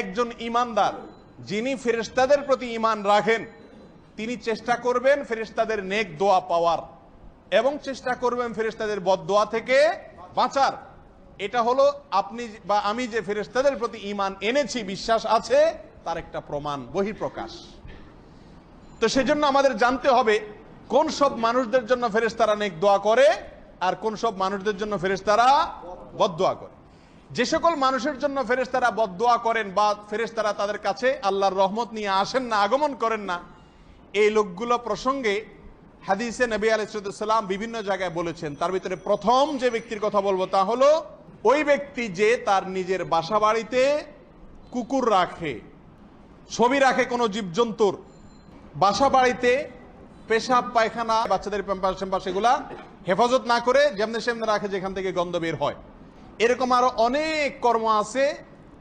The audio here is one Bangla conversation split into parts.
একজন ইমানদার, যিনি ফেরেশতাদের প্রতি ইমান রাখেন, তিনি চেষ্টা করবেন ফেরেশতাদের নেক দোয়া পাওয়ার এবং চেষ্টা করবেন ফেরেশতাদের বদদোয়া থেকে বাঁচার। এটা হলো আপনি বা আমি যে ফেরেশতাদের প্রতি ইমান এনেছি, বিশ্বাস আছে, তার একটা প্রমাণ, বহিঃপ্রকাশ। তো সেজন্য আমাদের জানতে হবে কোন সব মানুষদের জন্য ফেরেশতারা নেক দোয়া করে আর কোন সব মানুষদের জন্য ফেরেশতারা বদদোয়া করে। যে সকল মানুষের জন্য ফেরেশতারা বদদোয়া করেন বা ফেরেশতারা তাদের কাছে আল্লাহর রহমত নিয়ে আসেন না, আগমন করেন না, এই লোকগুলো প্রসঙ্গে হাদিসে নবী আলাইসালাম বিভিন্ন জায়গায় বলেছেন। তার ভিতরে প্রথম যে ব্যক্তির কথা বলব তা হলো ওই ব্যক্তি যে তার নিজের বাসা বাড়িতে কুকুর রাখে, ছবি রাখে কোনো জীবজন্তুর বাসা বাড়িতে পেশাব, পায়খানা, বাচ্চাদের প্যাম্পাস এগুলা হেফাজত না করে যেমনি সেমনি রাখে যেখান থেকে গন্ধ বের হয়। এরকম আরও অনেক কর্ম আছে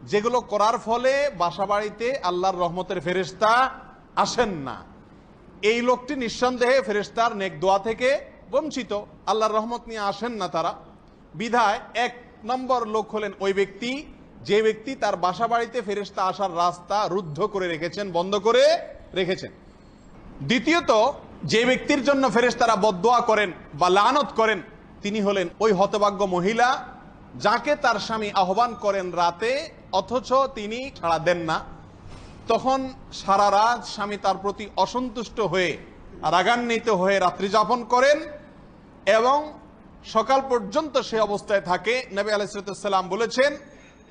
যেগুলো করার ফলে বাসা বাড়িতে আল্লাহর রহমতের ফেরেস্তা আসেন না। এই লোকটি নিঃসন্দেহে ফেরেস্তার নেক দোয়া থেকে বঞ্চিত। আল্লাহর রহমত নিয়ে আসেন না তারা। বিধায় এক নম্বর লোক হলেন ওই ব্যক্তি। যে ব্যক্তি তার বাসা বাড়িতে ফেরেস্তা আসার রাস্তা রুদ্ধ করে রেখেছেন, বন্ধ করে রেখেছেন। দ্বিতীয়ত, যে ব্যক্তির জন্য ফেরেশতারা বদদোয়া করেন বা লানত করেন, তিনি হলেন ওই হতভাগ্য মহিলা। যাকে তার স্বামী আহ্বান করেন রাতে, অথচ তিনি ছাড়া দেন না, তখন সারা রাত স্বামী তার প্রতি অসন্তুষ্ট হয়ে রাগান্বিত হয়ে রাত্রি যাপন করেন এবং সকাল পর্যন্ত সে অবস্থায় থাকে। নবী আলাইসালাম বলেছেন,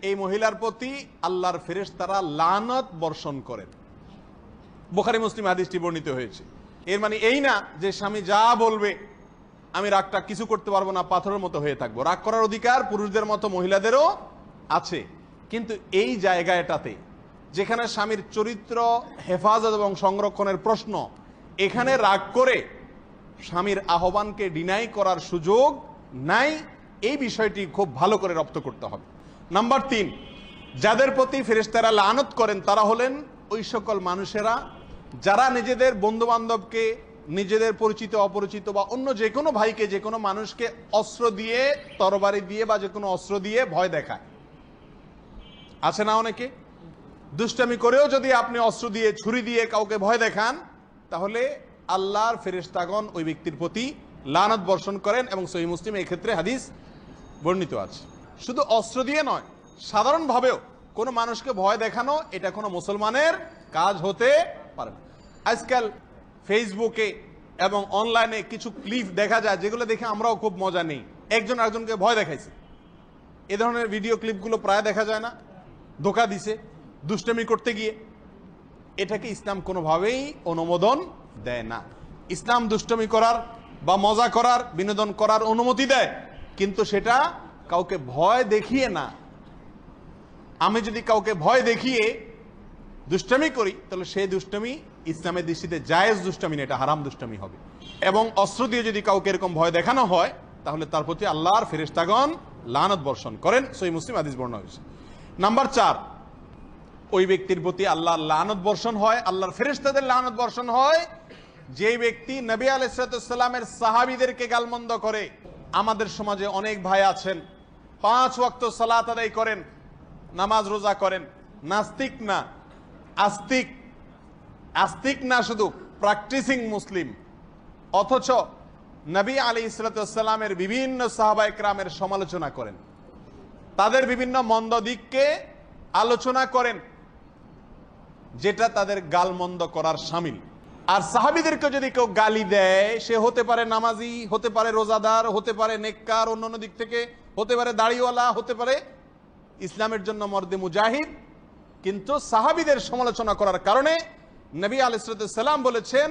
এই মহিলার প্রতি আল্লাহর ফেরেশতারা লানত বর্ষণ করেন। বোখারি, মুসলিম হাদিসটি বর্ণিত হয়েছে। এর মানে এই না যে স্বামী যা বলবে আমি রাগটা কিছু করতে পারব না, পাথরের মতো হয়ে থাকব। রাগ করার অধিকার পুরুষদের মতো মহিলাদেরও আছে। কিন্তু এই জায়গাটাতে, যেখানে স্বামীর চরিত্র, হেফাজত এবং সংরক্ষণের প্রশ্ন, এখানে রাগ করে স্বামীর আহ্বানকে ডিনাই করার সুযোগ নাই, এই বিষয়টি খুব ভালো করে রপ্ত করতে হবে। নাম্বার তিন, যাদের প্রতি ফেরেশতারা লানত করেন, তারা হলেন ওই সকল মানুষেরা যারা নিজেদের বন্ধু বান্ধবকে নিজেদের পরিচিত, অপরিচিত বা অন্য যে কোনো ভাইকে, যে কোনো মানুষকে অস্ত্র দিয়ে, তরবারি দিয়ে বা যে কোনো অস্ত্র দিয়ে ভয় দেখায়। আছে না অনেকে? দুষ্টামি করেও যদি আপনি অস্ত্র দিয়ে, ছুরি দিয়ে কাউকে ভয় দেখান, তাহলে আল্লাহর ফেরেশতাগণ ওই ব্যক্তির প্রতি লানত বর্ষণ করেন এবং সহি মুসলিম এই ক্ষেত্রে হাদিস বর্ণিত আছে। শুধু অস্ত্র দিয়ে নয়, সাধারণভাবেও কোনো মানুষকে ভয় দেখানো, এটা কোনো মুসলমানের কাজ হতে পারে আজকাল ফেসবুকে এবং অনলাইনে কিছু ক্লিপ দেখা যায় যেগুলো দেখে আমরাও খুব মজা নেই। একজন আরেকজনকে ভয় দেখাইছে। এ ধরনের ভিডিও ক্লিপগুলো প্রায় দেখা যায় না। ধোকা দিছে দুষ্টমি করতে গিয়ে। এটাকে ইসলাম কোনোভাবেই অনুমোদন দেয় না। ইসলাম দুষ্টমি করার বা মজা করার, বিনোদন করার অনুমতি দেয়। কিন্তু সেটা কাউকে ভয় দেখিয়ে না। আমি যদি কাউকে ভয় দেখিয়ে দুষ্টমি করি, তাহলে সেই দুষ্টামি ইসলামের দৃষ্টিতে জায়েজ দুষ্টামি না, এটা হারাম দুষ্টামি হবে। এবং অস্ত্র দিয়ে যদি কাউকে এরকম ভয় দেখানো হয়, তাহলে তার প্রতি আল্লাহর ফেরেশতাগণ লানত বর্ষণ করেন সই মুসলিম আদিস বর্ণনা হয়েছে। নাম্বার চার, ওই ব্যক্তির প্রতি আল্লাহর লানত বর্ষণ হয়, আল্লাহর ফেরেশতাদের লানত বর্ষণ হয় যে ব্যক্তি নবী আলাইসালামের সাহাবিদেরকে গালমন্দ করে, আমাদের সমাজে অনেক ভাই আছেন, পাঁচ ওয়াক্ত সালাত আদায় করেন, নামাজ রোজা করেন, নাস্তিক না, আস্তিক আস্তিক না শুধু প্র্যাকটিসিং মুসলিম অথচ নবী আলী ইসলাতামের বিভিন্ন সাহাবাই ক্রামের সমালোচনা করেন। তাদের বিভিন্ন মন্দ দিককে আলোচনা করেন, যেটা তাদের গালমন্দ করার সামিল। আর সাহাবিদেরকে যদি কেউ গালি দেয়, সে হতে পারে নামাজি, হতে পারে রোজাদার, হতে পারে নেককার, অন্যান্য দিক থেকে হতে পারে দাড়িওয়ালা, হতে পারে ইসলামের জন্য মর্দে মুজাহিদ। কিন্তু সাহাবিদের সমালোচনা করার কারণে নবী আলিসাল্লাম বলেছেন,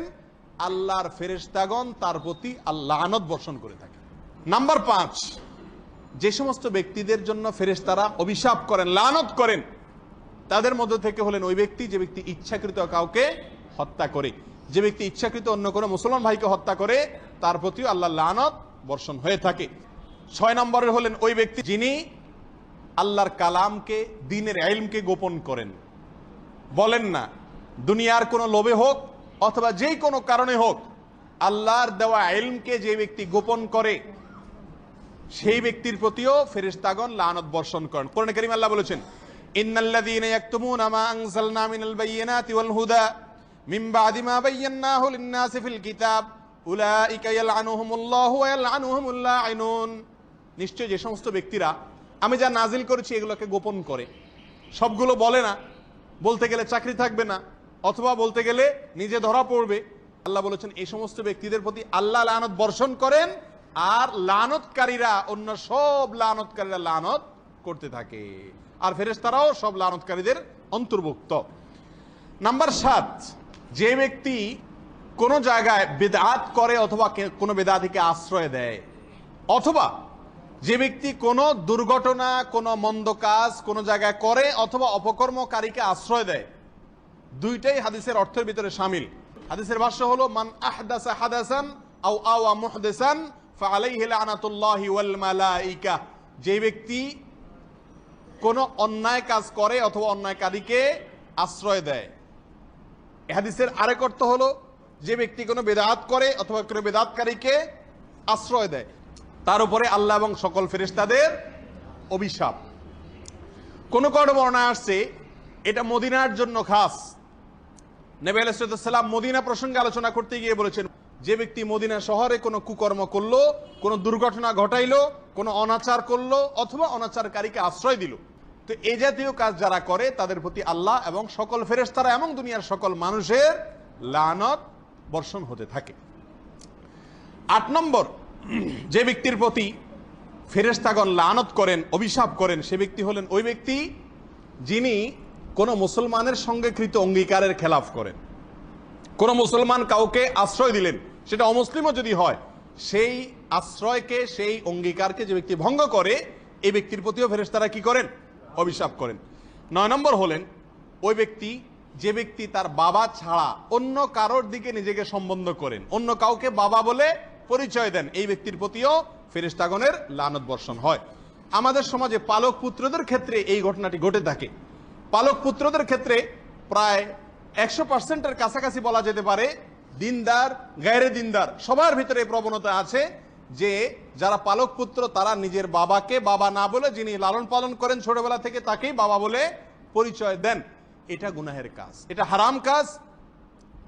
আল্লাহর ফেরেশতাগণ তার প্রতি আল্লাহ আনত বর্ষণ করে থাকে নাম্বার পাঁচ, যে সমস্ত ব্যক্তিদের জন্য ফেরেশতারা অভিশাপ করেন, লানত করেন, তাদের মধ্য থেকে হলেন ওই ব্যক্তি যে ব্যক্তি ইচ্ছাকৃত কাউকে হত্যা করে। যে ব্যক্তি ইচ্ছাকৃত অন্য কোনো মুসলমান ভাইকে হত্যা করে, তার প্রতিও আল্লাহ লানত বর্ষণ হয়ে থাকে। ছয় নম্বরে হলেন ওই ব্যক্তি যিনি আল্লাহর কালামকে, দিনের এলমকে গোপন করেন। বলেন না দুনিয়ার কোনো লোভে হোক অথবা যেই কোনো কারণে হোক, আল্লাহর দেওয়া এলমকে যে ব্যক্তি গোপন করে, সেই ব্যক্তির প্রতিও ফেরেশতাগণ লানত বর্ষণ করেন। কোরআন করিম আল্লাহ বলেছেন, ইন্নাল্লাযীনা ইয়াকতুমুনা মা আনজালনা মিনাল বায়্যিনাতি ওয়াল হুদা মিন বাদি মা বায়্যানাহু লিন-নাসি ফিল কিতাব, উলাইকা ইয়ালআনুহুমুল্লাহু ওয়া ইয়ালআনুহুমুল লাঈনুন। নিশ্চয় যে সমস্ত ব্যক্তিরা, আমি যা নাজিল করেছি এগুলোকে গোপন করে। সবগুলো বলে না, বলতে গেলে চাকরি থাকবে না। অথবা বলতে গেলে নিজে ধরা পড়বে। আল্লাহ বলেছেন এই সমস্ত ব্যক্তিদের প্রতি আল্লাহ লানত বর্ষণ করেন, আর লানতকারীরা, অন্য সব লানতকারীরা লানত করতে থাকে। আর ফেরেশতারাও সব লানতকারীদের অন্তর্ভুক্ত। নাম্বার সাত, যে ব্যক্তি কোনো জায়গায় বেদাত করে অথবা কোনো বেদাতিকে আশ্রয় দেয়, অথবা যে ব্যক্তি কোনো দুর্ঘটনা, কোনো মন্দ কাজ কোনো জায়গায় করে অথবা অপকর্মকারীকে আশ্রয় দেয় দুইটাই হাদিসের অর্থের ভিতরে সামিল। হাদিসের ভাষ্য হলো, মান আহদাসা হাদাসান আও আওয়া মুহদিসান ফালাইহি লানাতুল্লাহি ওয়াল মালাইকা যে ব্যক্তি কোনো অন্যায় কাজ করে অথবা অন্যায়কারীকে আশ্রয় দেয়। হাদিসের আরেক অর্থ হলো, যে ব্যক্তি কোনো বেদাত করে অথবা কোনো বেদাতকারীকে আশ্রয় দেয়। তার উপরে আল্লাহ এবং সকল ফেরেশতাদের অভিশাপ। কোন কোন বর্ণায় আসছে, এটা মদিনার জন্য খাস। নেবে আলাইসালাম মদিনা প্রসঙ্গে আলোচনা করতে গিয়ে বলেছেন, যে ব্যক্তি মদিনা শহরে কোনো কুকর্ম করল, কোনো দুর্ঘটনা ঘটাইলো, কোনো অনাচার করল অথবা অনাচারকারীকে আশ্রয় দিল, তো এই জাতীয় কাজ যারা করে তাদের প্রতি আল্লাহ এবং সকল ফেরেশতারা এবং দুনিয়ার সকল মানুষের লানত বর্ষণ হতে থাকে। আট নম্বর, যে ব্যক্তির প্রতি ফেরেশতাগণ লানত করেন, অভিশাপ করেন, সে ব্যক্তি হলেন ওই ব্যক্তি যিনি কোনো মুসলমানের সঙ্গে কৃত অঙ্গীকারের খেলাফ করেন। কোনো মুসলমান কাউকে আশ্রয় দিলেন, সেটা অমুসলিমও যদি হয়, সেই আশ্রয়কে, সেই অঙ্গীকারকে যে ব্যক্তি ভঙ্গ করে, এই ব্যক্তির প্রতিও ফেরেশতারা কি করেন? অভিশাপ করেন। নয় নম্বর হলেন, ওই ব্যক্তি, যে ব্যক্তি তার বাবা ছাড়া অন্য কারোর দিকে নিজেকে সম্বন্ধ করেন, অন্য কাউকে বাবা বলে পরিচয় দেন, এই ব্যক্তির প্রতিও ফেরেশতাগণের লানত বর্ষণ হয়। আমাদের সমাজে পালক পুত্রদের ক্ষেত্রে এই ঘটনাটি ঘটে থাকে। পালক পুত্রদের ক্ষেত্রে প্রায় একশো পার্সেন্টের কাছাকাছি বলা যেতে পারে দিনদার, গায়রে দিনদার। সবার ভিতরে প্রবণতা আছে যে যারা পালক পুত্র, তারা নিজের বাবাকে বাবা না বলে যিনি লালন পালন করেন ছোটবেলা থেকে, তাকেই বাবা বলে পরিচয় দেন। এটা গুনাহের কাজ। এটা হারাম কাজ।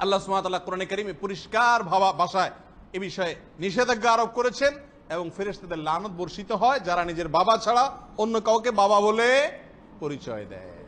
আল্লাহ সুমাতাল্লাহ কোরআন করিমে পরিষ্কার ভাবা ভাষায় এ বিষয়ে নিষেধাজ্ঞা আরোপ করেছেন এবং ফেরেশতাদের লানত বর্ষিত হয় যারা নিজের বাবা ছাড়া অন্য কাউকে বাবা বলে পরিচয় দেয়।